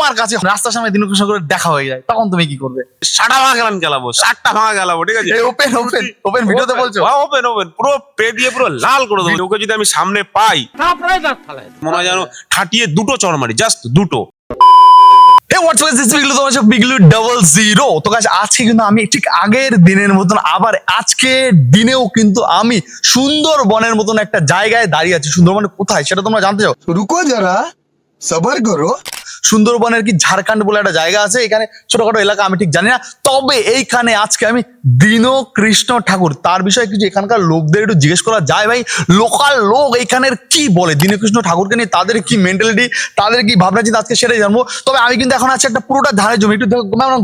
তোমার কাছে রাস্তার সামনে দিনুক সাগরের দেখা হয়ে যায় তখন তুমি কি করবে? সাটা ভাঙা গেলাম গেলাবো সাতটা ভাঙা গেলাবো ঠিক আছে? ওপেন ওপেন ওপেন ভিডিওতে বলছো? হ্যাঁ ওপেন ওপেন পুরো পে দিয়ে পুরো লাল করে দেবো। ওকে যদি আমি সামনে পাই মনে হয় যেন ঠাটিয়ে দুটো চড় মারি জাস্ট দুটো। একটা জায়গায় দাঁড়িয়ে আছি। সুন্দরবন কোথায়? সেটা তোমরা জানতে চাও? রুকো যারা সবার করো। সুন্দরবনের কি ঝাড়খণ্ড বলে একটা জায়গা আছে? এখানে ছোটখাটো এলাকা, আমি ঠিক জানি না। তবে এইখানে আজকে আমি দীন কৃষ্ণ ঠাকুর। তার বিষয়ে কিছু এখানকার লোকদের একটু জিজ্ঞেস করা যায় ভাই। লোকাল লোক এখানের কি বলে? দীনকৃষ্ণ ঠাকুরকে নিয়ে তাদের কি মেন্টালিটি তাদের কি ভাবনা চিন্তা আজকে সেটাই জানব। তবে আমি কিন্তু এখন আছে একটা পুরোটা ধানের জমি। একটু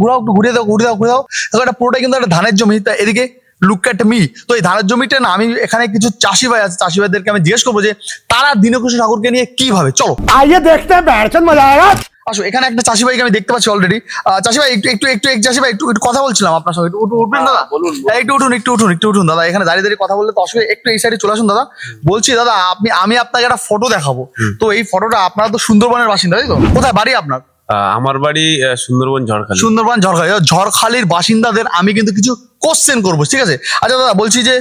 ঘুরাও, একটু ঘুরিয়ে দাও ঘুরিয়ে দাও ঘুরে দাও। এটা পুরোটা কিন্তু একটা ধানের জমি। তা এদিকে লুক অ্যাট মি তো এই ধানের জমিটা না আমি এখানে কিছু চাষি ভাই আছে চাষি ভাইদেরকে আমি জিজ্ঞেস করব যে তারা দীনকৃষ্ণ ঠাকুরকে নিয়ে কি ভাবে? চলো। আইয়ে দেখতে বেড়াচ্ছেন মজা আসো এখানে একটা চাষি ভাইকে আমি দেখতে পাচ্ছি অলরেডি চাষি ভাই একটু একটু একটু চাষি ভাই একটু একটু কথা বলছিলাম আপনার সঙ্গে। একটু উঠবেন দাদা? হ্যাঁ, বলুন একটু উঠুন একটু উঠুন একটু উঠুন দাদা। এখানে দাঁড়িয়ে দাঁড়িয়ে কথা বললে তো অসুবিধা একটু এই সাইডে চলে আসুন দাদা। বলছি দাদা আপনি আমি আপনাকে একটা ফটো দেখাবো। তো এই ফটোটা আপনারা তো সুন্দরবনের বাসিন্দা তাই তো? কোথায়? বাড়ি আপনার? আমার বাড়ি আহ, সুন্দরবন ঝড়খালি। সুন্দরবন ঝড়খালি। ঝড়খালির বাসিন্দাদের আমি কিন্তু কিছু কোশ্চেন করব ঠিক আছে? আচ্ছা দাদা বলছি যে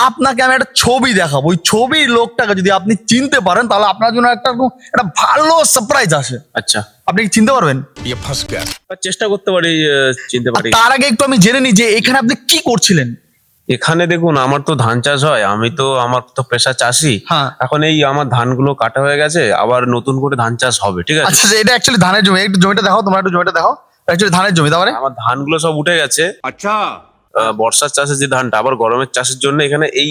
আপনাকে আমি একটা ছবি দেখাবো। ওই ছবির লোকটাকে যদি আপনি চিনতে পারেন তাহলে আপনার জন্য একটা একটা ভালো সারপ্রাইজ আছে আচ্ছা। আপনি কি চিনতে পারবেন? আর চেষ্টা করতে পারি চিনতে পারি। তার আগে একটু আমি জেনে নিই যে এখানে আপনি কি করছিলেন? এখানে দেখুন আমার তো ধান চাষ হয় আমি তো আমার তো পেশা চাষি। হ্যাঁ। এখন এই আমার ধানগুলো কাটা হয়ে গেছে আবার নতুন করে ধান চাষ হবে ঠিক আছে? আচ্ছা, আচ্ছা, এটা অ্যাকচুয়ালি ধানের জমি একটু জমিটা দেখো তোমার একটু জমিটা দেখো অ্যাকচুয়ালি ধানের জমি তাহলে আমার ধানগুলো সব উঠে গেছে। আচ্ছা। বর্ষার চাষের যে ধানটা আবার গরমের চাষের জন্য এখানে এই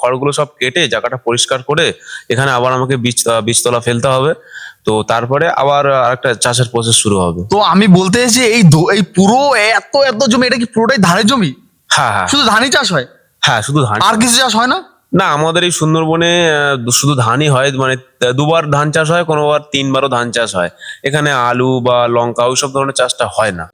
খড়গুলো সব কেটে জায়গাটা পরিষ্কার করে এখানে আবার আমাকে বীজ বীজতলা ফেলতে হবে। তো তারপরে আবার একটা চাষের প্রসেস শুরু হবে। তো আমি বলতে চাইছি এই এই পুরো এত এত জমি এটা কি পুরোটাই ধানের জমি? হ্যাঁ হ্যাঁ। শুধু ধানই চাষ হয়? হ্যাঁ শুধু ধান আর কিছু চাষ হয় না? না আমাদের এই সুন্দরবনে শুধু ধানই হয় মানে দুবার ধান চাষ হয় কোনো বার তিনবারও ধান চাষ হয়। এখানে আলু বা লঙ্কা ওইসব ধরনের চাষটা হয় না।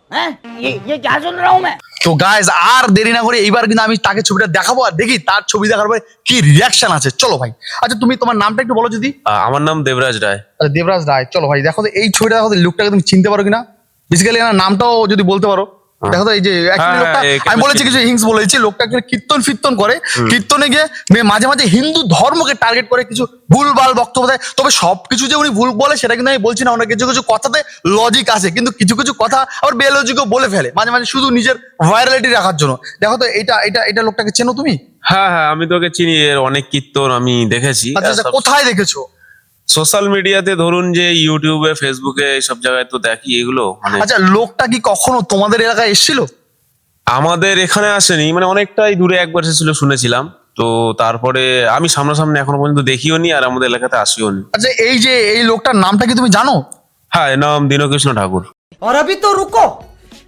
তো গাইজ আর দেরি না করে এইবার কিন্তু আমি তাকে ছবিটা দেখাবো আর দেখি তার ছবি দেখার পরে কি রিয়াকশন আছে। চলো ভাই। আচ্ছা তুমি তোমার নামটা একটু বলো যদি। আমার নাম দেবরাজ রায়। আচ্ছা দেবরাজ রায় চলো ভাই দেখো এই ছবিটা দেখো লুকটাকে তুমি চিনতে পারো কিনা? বেসিক্যালি নামটাও যদি বলতে পারো। দেখো তো এই যে হ্যাঁ, আমি বলেছি কিছু হিংস বলেছি লোকটা actually কীর্তন ফির্তন করে কীর্তনে গিয়ে মাঝে মাঝে হিন্দু ধর্মকে টার্গেট করে কিছু ভুলভাল বক্তব্য দেয়। তবে সবকিছু যে উনি ভুল বলে সেটা কিন্তু আমি বলছি না। ওনার কিছু কিছু কথাতে লজিক আছে কিন্তু কিছু কিছু কথা আবার বেলজিকও বলে ফেলে। মাঝে মাঝে শুধু নিজের ভাইরালিটি রাখার জন্য। দেখো তো এটা এটা এটা লোকটাকে চেনো তুমি? হ্যাঁ হ্যাঁ আমি তোকে চিনি এর অনেক কীর্তন আমি দেখেছি। আচ্ছা আচ্ছা কোথায় দেখেছ? সোশ্যাল মিডিয়াতে ধরুন যে ইউটিউবে ফেসবুকে এইসব জায়গায় তো দেখি এগুলো মানে আচ্ছা লোকটা কি কখনো তোমাদের এলাকায় এসেছিল আমাদের এখানে আসেনি মানে অনেকটাই দূরে একবার এসেছিল শুনেছিলাম তো তারপরে আমি সামনাসামনি এখনো পর্যন্ত দেখিও নি আর আমাদের এলাকাতে আসিও নি আচ্ছা এই যে এই লোকটার নামটা কি তুমি জানো হ্যাঁ এর নাম দীনকৃষ্ণ ঠাকুর और अभी तो रुको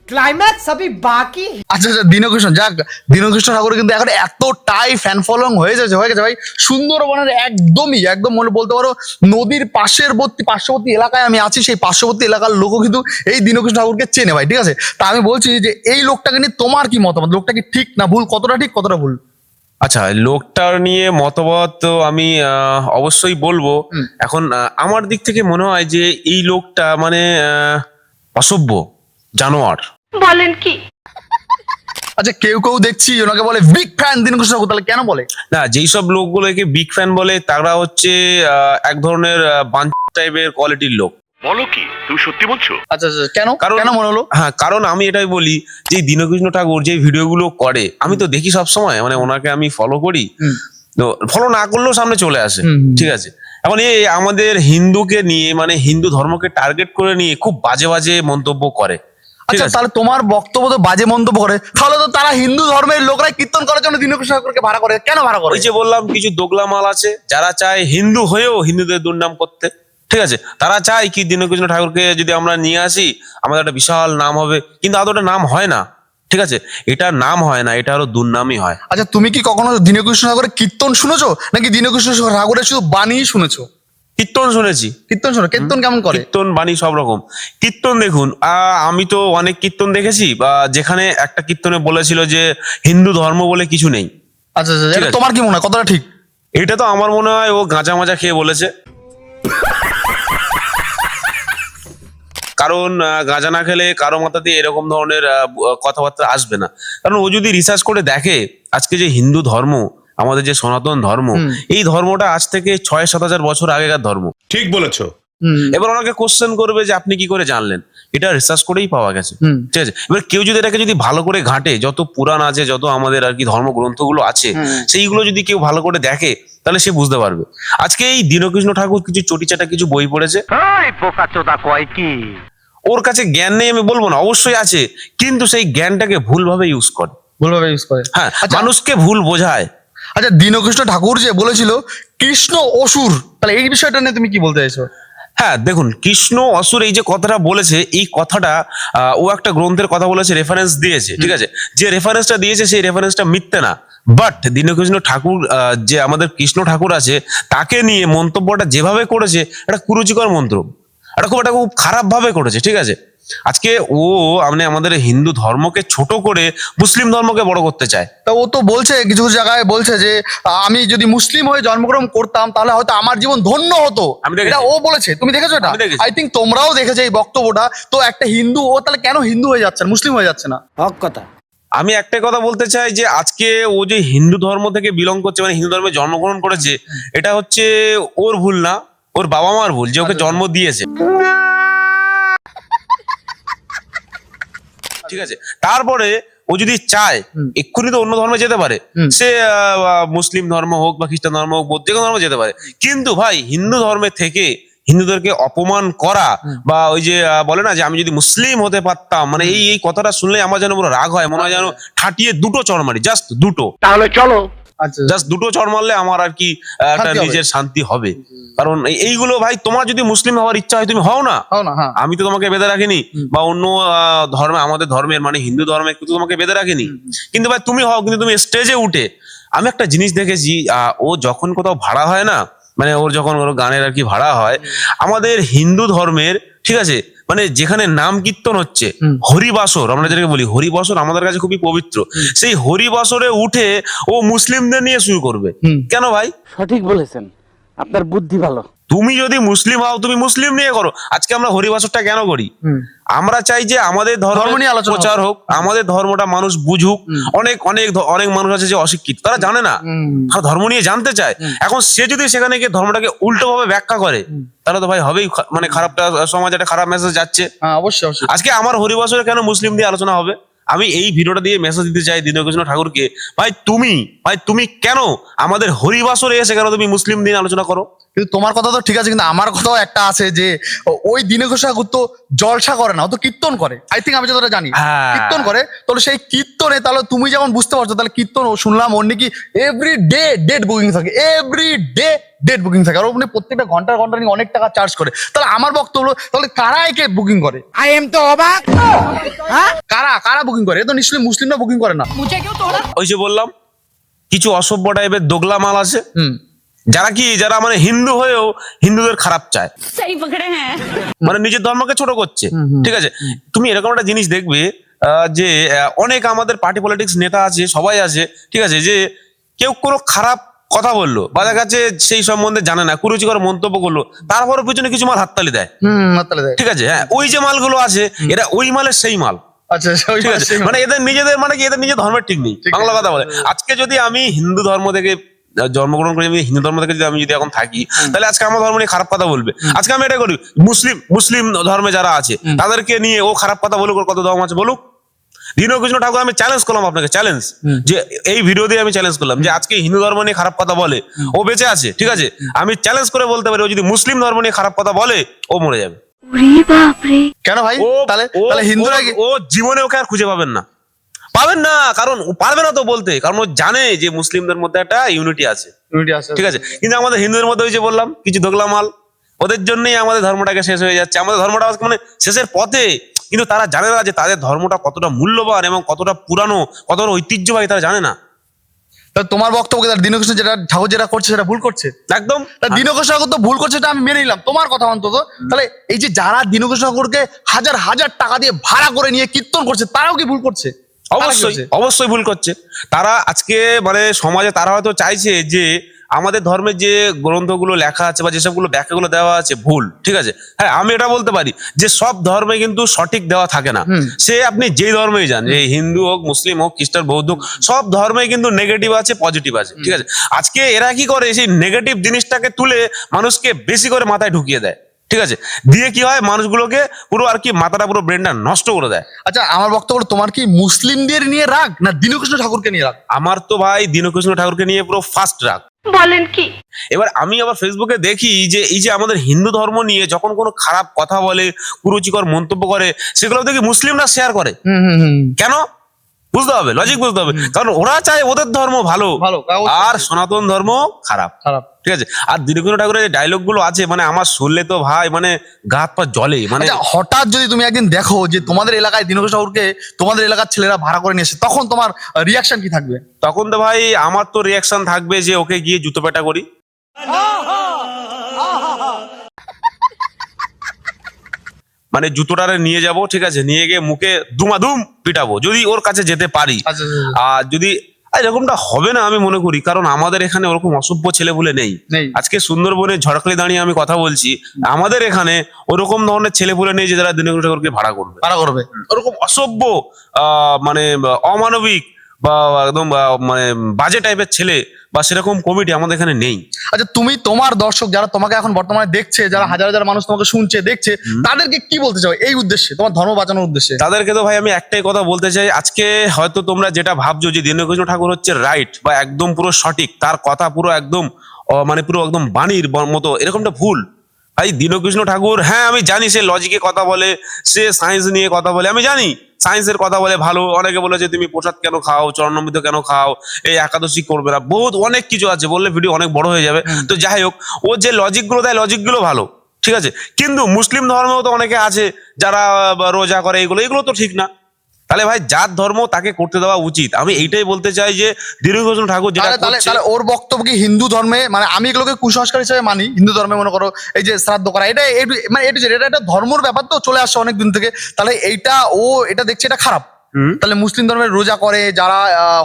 ক্লাইম্যাক্স আমি বাকি আচ্ছা আচ্ছা দীনকৃষ্ণ যাক দীনকৃষ্ণ ঠাকুর কিন্তু এখন এতটাই ফ্যান ফলোয়িং হয়ে যাচ্ছে হয়ে গেছে ভাই। সুন্দরবনের একদমই একদম মনে বলতে পারো নদীর পাশেরবর্তী পার্শ্ববর্তী এলাকায় আমি আছি সেই পার্শ্ববর্তী এলাকার লোকও কিন্তু এই দীনকৃষ্ণ ঠাকুরকে চেনে ভাই ঠিক আছে? তা আমি বলছি যে এই লোকটাকে নিয়ে তোমার কি মতামত? লোকটা কি ঠিক না ভুল? কতটা ঠিক কতটা ভুল? আচ্ছা লোকটার নিয়ে মতবাদ আমি অবশ্যই বলব। এখন আমার দিক থেকে মনে হয় যে এই লোকটা মানে অসভ্য জানোয়ার। বলেন কি? আচ্ছা কেউ কেউ দেখছি ওনাকে বলে বিগ ফ্যান দীনকৃষ্ণ ঠাকুর তাহলে কেন বলে? না যেই সব লোকগুলোকে বিগ ফ্যান বলে তারা হচ্ছে আহ, এক ধরনের বাঞ্চ টাইপের কোয়ালিটির লোক। বলো কি? তুমি সত্যি বলছো? আচ্ছা আচ্ছা কেন? কারণ- কেন মনে হলো? হ্যাঁ কারণ আমি এটাই বলি যে দীনকৃষ্ণ ঠাকুর যে ভিডিওগুলো করে আমি তো দেখি সব সময় মানে ওনাকে আমি ফলো করি। তো ফলো না করলেও সামনে চলে আসে। ঠিক আছে? এখন এই আমাদের হিন্দুকে নিয়ে মানে হিন্দু ধর্মকে টার্গেট করে নিয়ে খুব বাজে বাজে মন্তব্য করে। আচ্ছা তাহলে তোমার বক্তব্য তো বাজে মন্তব্য করে। তাহলে তো তারা হিন্দু ধর্মের লোকরা কীর্তন করার জন্য দীনকৃষ্ণ ঠাকুরকে ভাড়া করে। কেন ভাড়া করে? ওই যে বললাম কিছু দোগলা মাল আছে যারা চায় হিন্দু হয়েও হিন্দুদের দুর্নাম করতে। ঠিক আছে? তারা চায় কি দীনকৃষ্ণ ঠাকুরকে যদি আমরা নিয়ে আসি আমাদের একটা বিশাল নাম হবে। কিন্তু আদৌ নাম হয় না। ঠিক আছে? এটা নাম হয় না এটা আরও দুর্নামই হয়। আচ্ছা তুমি কি কখনো দীনকৃষ্ণ ঠাকুরের কীর্তন শুনেছো? নাকি দীনকৃষ্ণ ঠাকুরের শুধু বাণী শুনেছো? কীর্তন শুনেছি। কীর্তন শোনো কীর্তন কেমন করে? কীর্তন বাণী সব রকম। কীর্তন দেখুন আমি তো অনেক কীর্তন দেখেছি বা যেখানে একটা কীর্তনে বলেছিল যে হিন্দু ধর্ম বলে কিছু নেই। আচ্ছা আচ্ছা। তোমার কি মনে হয়? কতটা ঠিক? এটা তো আমার মনে হয় ও গাঁজা মাজা খেয়ে বলেছে। কারণ গাঁজা না খেলে কারও মাথাতে এরকম ধরনের কথাবার্তা আসবে না। কারণ ও যদি রিসার্চ করে দেখে আজকে যে হিন্দু ধর্ম আমাদের যে সনাতন ধর্ম এই ধর্মটা আজ থেকে ছয় সাত হাজার বছর আগেকার ধর্ম। ঠিক বলেছ। এবার ওনাকে কোশ্চেন করবে যে আপনি কি করে জানলেন? এটা রিসার্চ করেই পাওয়া গেছে। ঠিক আছে? এবার কেউ যদি এটাকে যদি ভালো করে ঘাটে যত পুরাণ আছে যত আমাদের আর কি ধর্মগ্রন্থগুলো আছে সেইগুলো যদি কেউ ভালো করে দেখে তাহলে সে বুঝতে পারবে। আজকে এই দীনকৃষ্ণ ঠাকুর কিছু চটিচাটা কিছু বই পড়েছে। ওর কাছে জ্ঞান নেই আমি বলব না অবশ্যই আছে কিন্তু সেই জ্ঞানটাকে ভুলভাবে ইউজ করে। ভুলভাবে ইউজ করে। হ্যাঁ আচ্ছা। মানুষকে ভুল বোঝায়। আচ্ছা দীনকৃষ্ণ ঠাকুর যে বলেছিল কৃষ্ণ অসুর তাহলে এই বিষয়টা নিয়ে তুমি কি বলতে চাইছো? হ্যাঁ দেখুন কৃষ্ণ অসুর এই যে কথাটা বলেছে এই কথাটা ও একটা গ্রন্থের কথা বলেছে রেফারেন্স দিয়েছে ঠিক আছে? যে রেফারেন্সটা দিয়েছে সেই রেফারেন্সটা মিথ্যে না। বাট দীনকৃষ্ণ ঠাকুর যে আমাদের কৃষ্ণ ঠাকুর আছে তাকে নিয়ে মন্তব্যটা যেভাবে করেছে এটা কুরুচিকর মন্ত্র। এটা খুব একটা খুব খারাপ ভাবে করেছে ঠিক আছে? আজকে ও মানে আমাদের হিন্দু ধর্মকে ছোট করে মুসলিম ধর্মকে বড় করতে চায়। তা ও তো বলছে কিছু কিছু জায়গায় বলছে যে আমি যদি মুসলিম হয়ে জন্মগ্রহণ করতাম তাহলে হয়তো আমার জীবন ধন্য হতো। এটা ও বলেছে। তুমি দেখেছ এটা? আই থিঙ্ক তোমরাও দেখেছ এই বক্তব্যটা। তো একটা হিন্দু ও তাহলে কেন হিন্দু হয়ে যাচ্ছে না মুসলিম হয়ে যাচ্ছে না? হক কথা। আমি একটা কথা বলতে চাই যে আজকে ও যে হিন্দু ধর্ম থেকে বিলং করছে মানে হিন্দু ধর্মে জন্মগ্রহণ করেছে এটা হচ্ছে ওর ভুল না ওর বাবা মার ভুল যে ওকে জন্ম দিয়েছে। ঠিক আছে? তারপরে ও যদি চায় এক্ষুনি তো অন্য ধর্মে যেতে পারে। সে মুসলিম ধর্ম হোক বা খ্রিস্টান ধর্ম হোক বৌদ্ধ যে কোনো ধর্মে যেতে পারে। কিন্তু ভাই হিন্দু ধর্মে থেকে হিন্দুদেরকে অপমান করা বা ওই যে বলে না যে আমি যদি মুসলিম হতে পারতাম মানে এই এই কথাটা শুনলে আমার যেন পুরো রাগ হয় মনে হয় যেন ঠাটিয়ে দুটো চড় মারি জাস্ট দুটো। তাহলে চলো জাস্ট দুটো চড় মারলে আমার আর কি একটা নিজের শান্তি হবে। কারণ এইগুলো ভাই তোমার যদি মুসলিম হওয়ার ইচ্ছা হয় তুমি হও না। হ্যাঁ। আমি তো তোমাকে বেঁধে রাখিনি। বা অন্য ধর্মে আমাদের ধর্মের মানে হিন্দু ধর্মে কিন্তু তোমাকে বেঁধে রাখিনি। কিন্তু ভাই তুমি হও কিন্তু তুমি স্টেজে উঠে। আমি একটা জিনিস দেখেছি আহ, ও যখন কোথাও ভাড়া হয় না মানে ওর যখন ওর গানের আর কি ভাড়া হয় আমাদের হিন্দু ধর্মের ঠিক আছে? মানে যেখানে নাম কীর্তন হচ্ছে হরিবাসর আমরা যেটাকে বলি হরিবাসর আমাদের কাছে খুবই পবিত্র। সেই হরিবাসরে উঠে ও মুসলিমদের নিয়ে শুরু করবে। কেন ভাই? সঠিক বলেছেন। আপনার বুদ্ধি ভালো। তুমি যদি মুসলিম হও তুমি মুসলিম নিয়ে করো। আজকে আমরা হরিবাসরটা কেন করি? আমরা চাই যে আমাদের ধর্ম নিয়ে আলোচনা প্রচার হোক। আমাদের ধর্মটা মানুষ বুঝুক। অনেক অনেক অনেক মানুষ আছে যে অশিক্ষিত। তারা জানে না। ধর্ম নিয়ে জানতে চায়। এখন সে যদি সেখানে গিয়ে ধর্মটাকে উল্টো ভাবে ব্যাখ্যা করে তাহলে তো ভাই হবেই মানে খারাপটা সমাজে একটা খারাপ মেসেজ যাচ্ছে। হ্যাঁ অবশ্যই অবশ্যই। আজকে আমার হরিবাসরে কেন মুসলিম দিয়ে আলোচনা হবে? আমি এই ভিডিওটা দিয়ে মেসেজ দিতে চাই দীনকৃষ্ণ ঠাকুরকে। ভাই তুমি ভাই তুমি কেন আমাদের হরিবাসরে এসে কেন তুমি মুসলিম দিন আলোচনা করো? কিন্তু তোমার কথা তো ঠিক আছে কিন্তু আমার কথাও একটা আছে যে ওই দিনঘোষ ঠাকুর তো জলসা করে না ও তো কীর্তন করে। আই থিঙ্ক আমি যতটা জানি। হ্যাঁ। কীর্তন করে। তাহলে সেই কীর্তনে তাহলে তুমি যেমন বুঝতে পারছ তাহলে কীর্তন ও শুনলাম ওর নাকি এভরি ডে ডেট বুকিং থাকে। এভরি ডে ডেট বুকিং থাকে। আর ওখানে প্রত্যেকটা ঘণ্টা ঘণ্টা নিয়ে অনেক টাকা চার্জ করে। তাহলে আমার বক্তব্য হলো, তাহলে কারা একে বুকিং করে? আই এম তো অবাক। কারা কারা বুকিং করে? এ তো নিশ্চয়ই মুসলিমরা বুকিং করে না। ওই যে বললাম কিছু অসভ্য টাইপের দোগলা মাল আছে। হুম। যারা কি যারা মানে হিন্দু হয়েও হিন্দুদের খারাপ চায়। হ্যাঁ। মানে নিজের ধর্মকে ছোট করছে। ঠিক আছে? তুমি এরকম একটা জিনিস দেখবে যে অনেক আমাদের পার্টি পলিটিক্স নেতা আছে সবাই আছে ঠিক আছে? যে কেউ কোনো খারাপ কথা বলল বা দেখা যাচ্ছে সেই সম্বন্ধে জানে না কুরুচিকর মন্তব্য করল তারপরে পিছনে কিছু মাল হাততালি দেয়। ঠিক আছে? হ্যাঁ ওই যে মালগুলো আছে এটা ওই মালের সেই মাল। আচ্ছা ঠিক আছে? মানে এদের নিজেদের মানে কি এদের নিজের ধর্মের ঠিক নেই। বাংলা কথা বলে। আজকে যদি আমি হিন্দু ধর্ম থেকে জন্মগ্রহণ করে আমি হিন্দু ধর্ম থেকে যদি আমি যদি এখন থাকি তাহলে আজকে আমার ধর্ম নিয়ে খারাপ কথা বলবে। আজকে আমি এটা করি মুসলিম মুসলিম ধর্মে যারা আছে তাদেরকে নিয়ে ও খারাপ কথা বলুক ওর কত ধর্ম আছে বলুক। দীনকৃষ্ণ ঠাকুর আমি চ্যালেঞ্জ করলাম আপনাকে চ্যালেঞ্জ যে এই ভিডিও দিয়ে আমি চ্যালেঞ্জ করলাম যে আজকে হিন্দু ধর্ম নিয়ে খারাপ কথা বলে ও বেঁচে আছে ঠিক আছে? আমি চ্যালেঞ্জ করে বলতে পারি ও যদি মুসলিম ধর্ম নিয়ে খারাপ কথা বলে ও মরে যাবে। কেন ভাই? ও তাহলে হিন্দুরা কি- ও জীবনে ওকে আর খুঁজে পাবেন না। পাবেন না কারণ ও পারবে না তো বলতে কারণ ও জানে যে মুসলিমদের মধ্যে একটা ইউনিটি আছে। Unity আছে। ঠিক আছে? কিন্তু আমাদের হিন্দুদের মধ্যে ওই যে বললাম কিছু দোগলা মাল ওদের জন্যই আমাদের ধর্মটাকে শেষ হয়ে যাচ্ছে। আমাদের ধর্মটা আজকে মানে শেষের পথে কিন্তু তারা জানে না যে তাদের ধর্মটা কতটা মূল্যবান এবং কতটা পুরানো কতটা ঐতিহ্যবাহী তারা জানে না। তোমার বক্তব্য? তাহলে দীনকৃষ্ণ যেটা ঠাকুর যেটা করছে সেটা ভুল করছে? একদম। দীনকৃষ্ণ ঠাকুর তো ভুল করছে আমি মেনে নিলাম। তোমার কথা অন্তত। তাহলে এই যে যারা দীনকৃষ্ণ ঠাকুরকে হাজার হাজার টাকা দিয়ে ভাড়া করে নিয়ে কীর্তন করছে তারাও কি ভুল করছে? তারা অবশ্যই অবশ্যই। ভুল করছে। তারা আজকে মানে সমাজে তারা হয়তো চাইছে যে আমাদের ধর্মের যে গ্রন্থগুলো লেখা আছে বা যেসবগুলো ব্যাখ্যাগুলো দেওয়া আছে ভুল ঠিক আছে? হ্যাঁ আমি এটা বলতে পারি যে সব ধর্মে কিন্তু সঠিক দেওয়া থাকে না। সে আপনি যেই ধর্মেই যান যে হিন্দু হোক মুসলিম হোক খ্রিস্টান বৌদ্ধ হোক, সব ধর্মে কিন্তু নেগেটিভ আছে পজিটিভ আছে ঠিক আছে? আজকে এরা কি করে সেই নেগেটিভ জিনিসটাকে তুলে মানুষকে বেশি করে মাথায় ঢুকিয়ে দেয়? ঠিক আছে? দিয়ে কি হয়? মানুষগুলোকে পুরো আর কি মাথাটা পুরো ব্রেনটা নষ্ট করে দেয়। আচ্ছা আমার বক্তব্য তোমার কি মুসলিমদের নিয়ে রাগ না দীনকৃষ্ণ ঠাকুরকে নিয়ে রাগ? আমার তো ভাই দীনকৃষ্ণ ঠাকুরকে নিয়ে পুরো ফার্স্ট রাগ। বলেন কি? এবার আমি আবার ফেসবুকে দেখি যে এই যে আমাদের হিন্দু ধর্ম নিয়ে যখন কোনো খারাপ কথা বলে কুরুচিকর মন্তব্য করে সেগুলো দেখি মুসলিমরা শেয়ার করে। হুম হুম হুম। কেন? বুঝতে হবে লজিক বুঝতে হবে। কারণ ওরা চায় ওদের ধর্ম ভালো ভালো, আর সনাতন ধর্ম খারাপ। খারাপ। ঠিক আছে? আর দীনকৃষ্ণ ঠাকুরের যে ডায়লগগুলো আছে মানে আমার শুনলে তো ভাই মানে গা হাত পা জলে মানে আচ্ছা হঠাৎ যদি তুমি একদিন দেখো যে তোমাদের এলাকায় দীনকৃষ্ণ ঠাকুরকে তোমাদের এলাকার ছেলেরা ভাড়া করে নিয়ে এসে তখন তোমার রিয়াকশন কি থাকবে? তখন তো ভাই আমার তো রিয়াকশন থাকবে যে ওকে গিয়ে জুতো পেটা করি। মানে জুতোটারে নিয়ে যাব ঠিক আছে? নিয়ে গিয়ে মুখে দুমাদুম পিটাবো যদি ওর কাছে যেতে পারি। আচ্ছা, আচ্ছা। আর যদি এরকমটা হবে না আমি মনে করি কারণ আমাদের এখানে ওরকম অসভ্য ছেলে বলে নেই। আজকে সুন্দরবনে ঝড়খালি দাঁড়িয়ে আমি কথা বলছি আমাদের এখানে ওরকম ধরনের ছেলে বলে নেই যে যারা দিনকৃষ্ণ ঠাকুরকে ভাড়া করবে। ভাড়া করবে। ওরকম অসভ্য আহ, মানে অমানবিক বা একদম মানে বাজে টাইপের ছেলে বা সেরকম কমিটি আমাদের এখানে নেই। আচ্ছা তুমি তোমার দর্শক যারা তোমাকে এখন বর্তমানে দেখছে যারা হাজার হাজার মানুষ তোমাকে শুনছে দেখছে তাদেরকে কি বলতে চাও এই উদ্দেশ্যে তোমার ধর্ম বাঁচানোর উদ্দেশ্যে? তাদেরকে তো ভাই আমি একটাই কথা বলতে চাই আজকে হয়তো তোমরা যেটা ভাবছ যে দীনকৃষ্ণ ঠাকুর হচ্ছে রাইট বা একদম পুরো সঠিক তার কথা পুরো একদম মানে পুরো একদম বাণীর মতো এরকমটা ভুল। ভাই দীনকৃষ্ণ ঠাকুর হ্যাঁ আমি জানি সে লজিকে কথা বলে সে সায়েন্স নিয়ে কথা বলে আমি জানি সায়েন্সের কথা বলে ভালো। অনেকে বলে যে তুমি প্রসাদ কেন খাও? চরণমৃত কেন খাও? এই একাদশী করবে না। বহুত অনেক কিছু আছে বললে ভিডিও অনেক বড় হয়ে যাবে। তো যাই হোক ও যে লজিকগুলো দেয় লজিকগুলো ভালো ঠিক আছে? কিন্তু মুসলিম ধর্মেও তো অনেকে আছে যারা রোজা করে এগুলো এগুলো তো ঠিক না। তাহলে ভাই যার ধর্ম তাকে করতে দেওয়া উচিত। আমি এইটাই বলতে চাই যে দীর্ঘকৃষ্ণ ঠাকুর যেটা তাহলে ওর বক্তব্য কি হিন্দু ধর্মে? মানে আমি এগুলোকে কুসংস্কার হিসেবে মানি হিন্দু ধর্মে মনে করো এই যে শ্রাদ্ধ করা এটা মানে এটা এটা একটা ধর্মর ব্যাপার তো চলে আসছে অনেক দিন থেকে। তাহলে এইটা ও এটা দেখছে এটা খারাপ। তাহলে মুসলিম ধর্মের রোজা করে যারা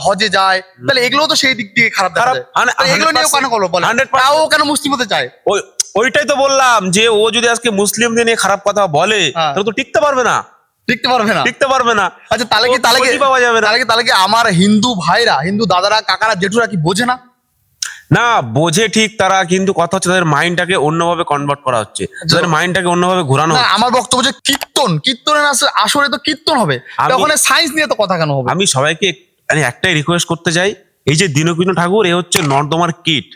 হজে যায় তাহলে এগুলো তো সেই দিক থেকে খারাপ খারাপ, এগুলো নিয়েও 100% কেন করল বলে তাও কেন মুসলিম হতে চায়? ওই ওইটাই তো বললাম যে ও যদি আজকে মুসলিমদের নিয়ে খারাপ কথা বলে হ্যাঁ। তাহলে তো টিকতে পারবে না। টিকতে পারবে না। টিকতে পারবে না। আচ্ছা তাহলে কি তাহলে কি পাওয়া যাবে তাহলে কি তাহলে কি আমার হিন্দু ভাইরা হিন্দু দাদারা কাকারা জেঠুরা কি বোঝে না? না বোঝে ঠিক তারা কিন্তু কথা হচ্ছে তাদের মাইন্ডটাকে অন্যভাবে কনভার্ট করা হচ্ছে। তাদের মাইন্ডটাকে অন্যভাবে ঘোরানো হচ্ছে। আমার বক্তব্য যে কীর্তন কীর্তনের আসলে আসলে তো কীর্তন হবে। আমি- তখন সায়েন্স নিয়ে তো কথা কেন হবে? আমি সবাইকে মানে একটাই রিকোয়েস্ট করতে চাই এই যে দীনকৃষ্ণ ঠাকুর এ হচ্ছে নর্দমার কিট।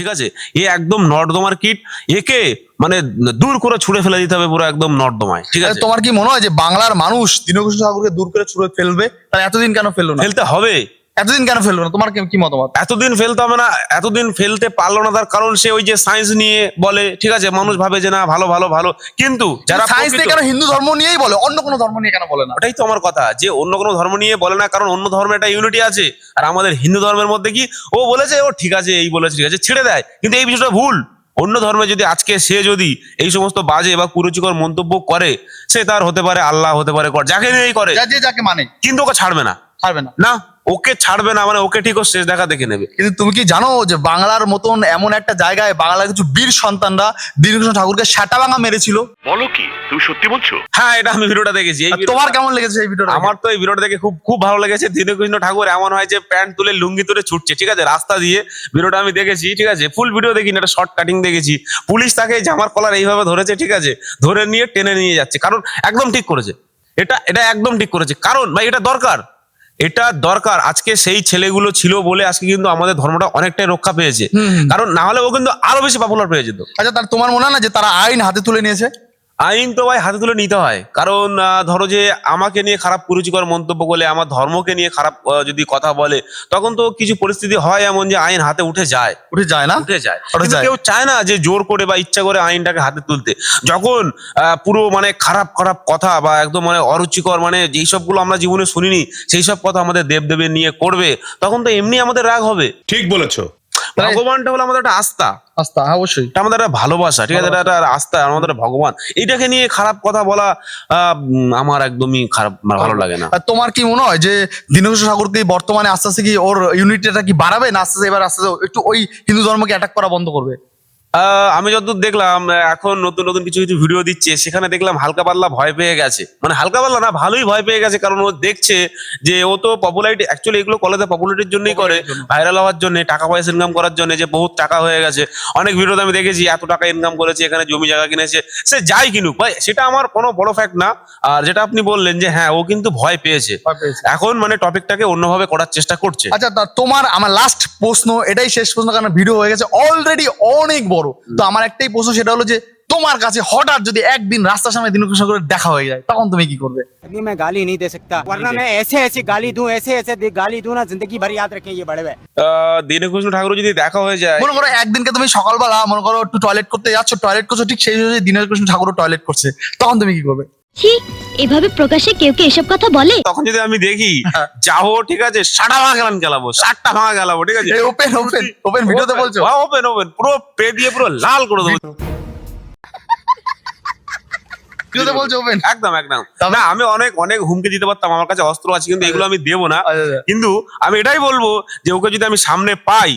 ঠিক আছে? এ একদম নর্দমার কিট। একে মানে দূর করে ছুড়ে ফেলে দিতে হবে পুরো একদম নর্দমায়। ঠিক আছে? তোমার কি মনে হয় যে বাংলার মানুষ দীনকৃষ্ণ ঠাকুরকে দূর করে ছুড়ে ফেলবে? তাহলে এতদিন কেন ফেলল না? ফেলতে হবে। এতদিন কেন ফেলল না? তোমার কি- মতামত? এতদিন ফেলতে হবে না এতদিন ফেলতে পারল না তার কারণ সে ওই যে সায়েন্স নিয়ে বলে ঠিক আছে মানুষ ভাবে যে না ভালো ভালো ভালো। কিন্তু যারা সায়েন্স নিয়ে কেন হিন্দু ধর্ম নিয়েই বলে? অন্য কোনো ধর্ম নিয়ে কেন বলে না? ওটাই তো আমার কথা যে অন্য কোনো ধর্ম নিয়ে বলে না কারণ অন্য ধর্মের একটা ইউনিটি আছে। আর আমাদের হিন্দু ধর্মের মধ্যে কি? ও বলেছে ও ঠিক আছে এই বলেছে ঠিক আছে ছেড়ে দেয়। কিন্তু এই বিষয়টা ভুল। অন্য ধর্মে যদি আজকে সে যদি এই সমস্ত বাজে বা কুরুচিকর মন্তব্য করে সে তার হতে পারে আল্লাহ হতে পারে কর যাকে নিয়েই করে। যাকে মানে। কিন্তু ওকে ছাড়বে না। ছাড়বে না। না? ওকে ছাড়বে না মানে ওকে ঠিক ও শেষ দেখা দেখে নেবে। কিন্তু তুমি কি জানো যে বাংলার মতন এমন একটা জায়গায় বাংলার কিছু বীর সন্তানরা দীনকৃষ্ণ ঠাকুরকে সাটা ভাঙা মেরেছিল? বলো কি তুমি সত্যি বলছো? হ্যাঁ এটা আমি ভিডিওটা দেখেছি এই তোমার কেমন লেগেছে এই ভিডিওটা আমার তো এই ভিডিওটা দেখে খুব খুব ভালো লেগেছে। দীনকৃষ্ণ ঠাকুর এমন হয় যে প্যান্ট তুলে লুঙ্গি তুলে ছুটছে ঠিক আছে? রাস্তা দিয়ে ভিডিওটা আমি দেখেছি ঠিক আছে? ফুল ভিডিও দেখিনি একটা শর্ট কাটিং দেখেছি। পুলিশ তাকে জামার কলার এইভাবে ধরেছে ঠিক আছে? ধরে নিয়ে টেনে নিয়ে যাচ্ছে কারণ একদম ঠিক করেছে। এটা এটা একদম ঠিক করেছে। কারণ ভাই এটা দরকার। এটা দরকার। আজকে সেই ছেলেগুলো ছিল বলে আজকে কিন্তু আমাদের ধর্মটা অনেকটাই রক্ষা পেয়েছে। কারণ না হলে ও কিন্তু আরও বেশি পপুলার পেয়ে যেত। আচ্ছা তার তোমার মনে হয় না যে তারা আইন হাতে তুলে নিয়েছে? আইন তো ভাই হাতে তুলে নিতে হয়। কারণ আহ, ধরো যে আমাকে নিয়ে খারাপ কুরুচিকর মন্তব্য করলে আমার ধর্মকে নিয়ে খারাপ আহ, যদি কথা বলে তখন তো কিছু পরিস্থিতি হয় এমন যে আইন হাতে উঠে যায়। উঠে যায় না? উঠে যায়। কেউ চায় না যে জোর করে বা ইচ্ছা করে আইনটাকে হাতে তুলতে। যখন আহ, পুরো মানে খারাপ খারাপ কথা বা একদম মানে অরুচিকর মানে যেই সবগুলো আমরা জীবনে শুনিনি সেই সব কথা আমাদের দেবদেবীর নিয়ে করবে তখন তো এমনি আমাদের রাগ হবে। ঠিক বলেছ। ভগবানটা হলো আমাদের একটা আস্থা। আস্থা হ্যাঁ অবশ্যই। এটা আমাদের একটা ভালোবাসা ঠিক আছে? এটা একটা আস্থা আমাদের ভগবান। এটাকে নিয়ে খারাপ কথা বলা আহ, আমার একদমই খারাপ ভালো লাগে না। তোমার কি মনে হয় যে দীনকৃষ্ণ ঠাকুর কি বর্তমানে আস্তে আস্তে কি ওর ইউনিটিটা কি বাড়াবে না আস্তে আস্তে এবার আস্তে আস্তে একটু ওই হিন্দু ধর্মকে অ্যাটাক করা বন্ধ করবে? আমি যতদূর দেখলাম এখন নতুন নতুন কিছু কিছু ভিডিও দিচ্ছে সেখানে দেখলাম হালকা পাতলা ভয় পেয়ে গেছে। মানে হালকা পাতলা না ভালোই ভয় পেয়ে গেছে কারণ ও দেখছে যে ও তো পপুলারিটি অ্যাকচুয়ালি এগুলো কলেজে পপুলারিটির জন্যই করে। ভাইরাল হওয়ার জন্য টাকা পয়সা ইনকাম করার জন্য যে বহুত টাকা হয়ে গেছে। অনেক ভিডিওতে আমি দেখেছি এত টাকা ইনকাম করেছে এখানে জমি জায়গা কিনেছে সে যাই কিনুক ভাই সেটা আমার কোনো বড় ফ্যাক্ট না। আর যেটা আপনি বললেন যে হ্যাঁ ও কিন্তু ভয় পেয়েছে। এখন মানে টপিকটাকে অন্যভাবে করার চেষ্টা করছে। আচ্ছা তোমার আমার লাস্ট প্রশ্ন এটাই শেষ প্রশ্ন কারণ ভিডিও হয়ে গেছে অলরেডি অনেক বড়। তো আমার একটাই প্রশ্ন সেটা হলো যে তোমার কাছে হঠাৎ যদি একদিন রাস্তার সামনে দীনকৃষ্ণ ঠাকুরের দেখা হয়ে যায় তখন তুমি কি করবে अभी मैं गाली नहीं दे सकता वरना मैं ऐसे ऐसे गाली दूं ऐसे ऐसे दे- गाली दूं ना जिंदगी भर याद रखें ये बड़े भाई আহ, দীনকৃষ্ণ ঠাকুর যদি দেখা হয়ে যায় মনে করো একদিনকে তুমি সকালবেলা মনে করো একটু টয়লেট করতে যাচ্ছ টয়লেট করছো ঠিক সেই সময় দীনকৃষ্ণ ঠাকুরও টয়লেট করছে তখন তুমি কি করবে ছি এভাবে প্রকাশ্যে কেউ কি এসব কথা বলে? তখন যদি আমি দেখি যাব ঠিক আছে সাটা ভাঙা গেলাম খেলাবো ষাটটা ভাঙা গেলাবো ঠিক আছে? ওপেন ওপেন ওপেন ভিডিওতে বলছো? ওপেন ওপেন পুরো পে দিয়ে পুরো লাল করে দেবো। ভিডিওতে বলছো ওপেন একদম একদম। তবে- না আমি অনেক অনেক হুমকি দিতে পারতাম আমার কাছে অস্ত্র আছে কিন্তু এগুলো আমি দেবো না। কিন্তু আমি এটাই বলব যে ওকে যদি আমি সামনে পাই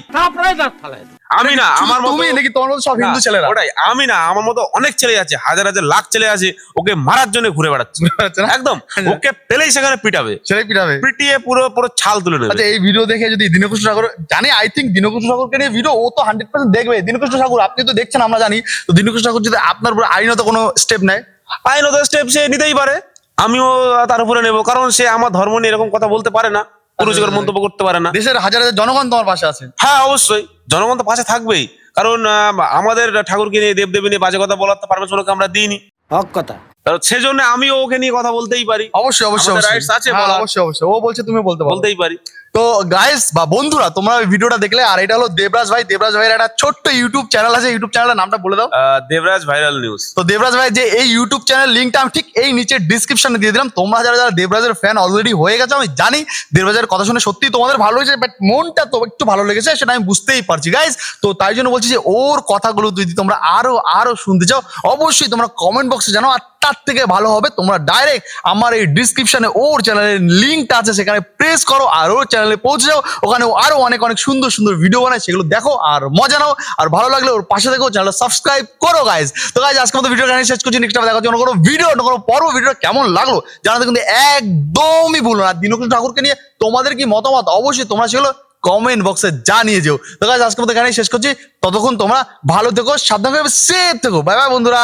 আমি না আমার মতো তুমি নাকি তোমার মতো সব হিন্দু ছেলেরা? ওটাই আমি না আমার মতো অনেক ছেলে আছে হাজার হাজার লাখ ছেলে আছে ওকে মারার জন্য ঘুরে বেড়াচ্ছে। একদম ওকে পেলেই সেখানে পিটাবে। ছেলে পিটাবে। পিটিয়ে পুরো পুরো ছাল তুলে নেবে। আচ্ছা এই ভিডিও দেখে যদি দীনকৃষ্ণ ঠাকুর জানি আই থিঙ্ক দীনকৃষ্ণ ঠাকুরকে নিয়ে ভিডিও ও তো হান্ড্রেড পার্সেন্ট দেখবে। দীনকৃষ্ণ ঠাকুর আপনি তো দেখছেন আমরা জানি। তো দীনকৃষ্ণ ঠাকুর যদি আপনার উপর আইনত কোনো স্টেপ নেয়? আইনত স্টেপ সে নিতেই পারে। আমিও তার উপরে নেব কারণ সে আমার ধর্ম নিয়ে এরকম কথা বলতে পারে না। কুরুচিকর মন্তব্য করতে পারে না। দেশের হাজার হাজার জনগণ তোমার পাশে আছে। হ্যাঁ অবশ্যই। জনগণ তো পাশে থাকবেই। কারণ আমাদের ঠাকুরকে নিয়ে দেবদেবী নিয়ে বাজে কথা বলার তো পারমিশন ওকে আমরা দিইনি। হক কথা। সেজন্য আমিও ওকে নিয়ে কথা বলতেই পারি। অবশ্যই অবশ্যই রাইটস আছে হ্যাঁ, অবশ্যই অবশ্যই। ও বলছে তুমি বলতে বলতেই পারি। তো গাইস বা বন্ধুরা তোমরা ওই ভিডিওটা দেখলে আর এটা হলো দেবরাজ ভাই। দেবরাজ ভাইয়ের একটা ছোট্ট ইউটিউব চ্যানেল আছে। ইউটিউব চ্যানেলের নামটা বলে দাও। দেবরাজ ভাইরাল নিউজ তো দেবরাজ ভাই যে এই ইউটিউব চ্যানেল লিঙ্কটা আমি ঠিক এই নিচে ডিসক্রিপশনে দিয়ে দিলাম। তোমরা যারা যারা দেবরাজের ফ্যান অলরেডি হয়ে গেছে আমি জানি দেবরাজের কথা শুনে সত্যি তোমাদের ভালো হয়েছে বাট মনটা তো একটু ভালো লেগেছে সেটা আমি বুঝতেই পারছি গাইস তো তাই জন্য বলছি যে ওর কথাগুলো যদি তোমরা আরও আরও শুনতে চাও অবশ্যই তোমরা কমেন্ট বক্সে জানো আর তার থেকে ভালো হবে। তোমরা ডাইরেক্ট আমার এই ডিসক্রিপশনে ওর চ্যানেলের লিঙ্কটা আছে, সেখানে প্রেস করো আর ওর চ্যানেলে পৌঁছে যাও। ওখানে ও আরও অনেক অনেক সুন্দর সুন্দর ভিডিও বানায়, সেগুলো দেখো আর মজা নাও। আর ভালো লাগলে ওর পাশে দেখো চ্যানেলটা সাবস্ক্রাইব করো গাইজ তো গাইজ আজকে মতো ভিডিও শেষ করছি। নেক্সট দেখা অন্য কোনো ভিডিও কোনো পর্ব ভিডিও কেমন লাগল জানাতে কিন্তু একদমই ভুলো না। দীনকৃষ্ণ ঠাকুরকে নিয়ে তোমাদের কি মতামত? অবশ্যই তোমরা সেগুলো কমেন্ট বক্সে জানিয়ে যেও। তো গাইজ আজকে মতো এখানেই শেষ করছি। ততক্ষণ তোমরা ভালো থেকো, সাবধান সেফ থেকো। বাই বাই বন্ধুরা।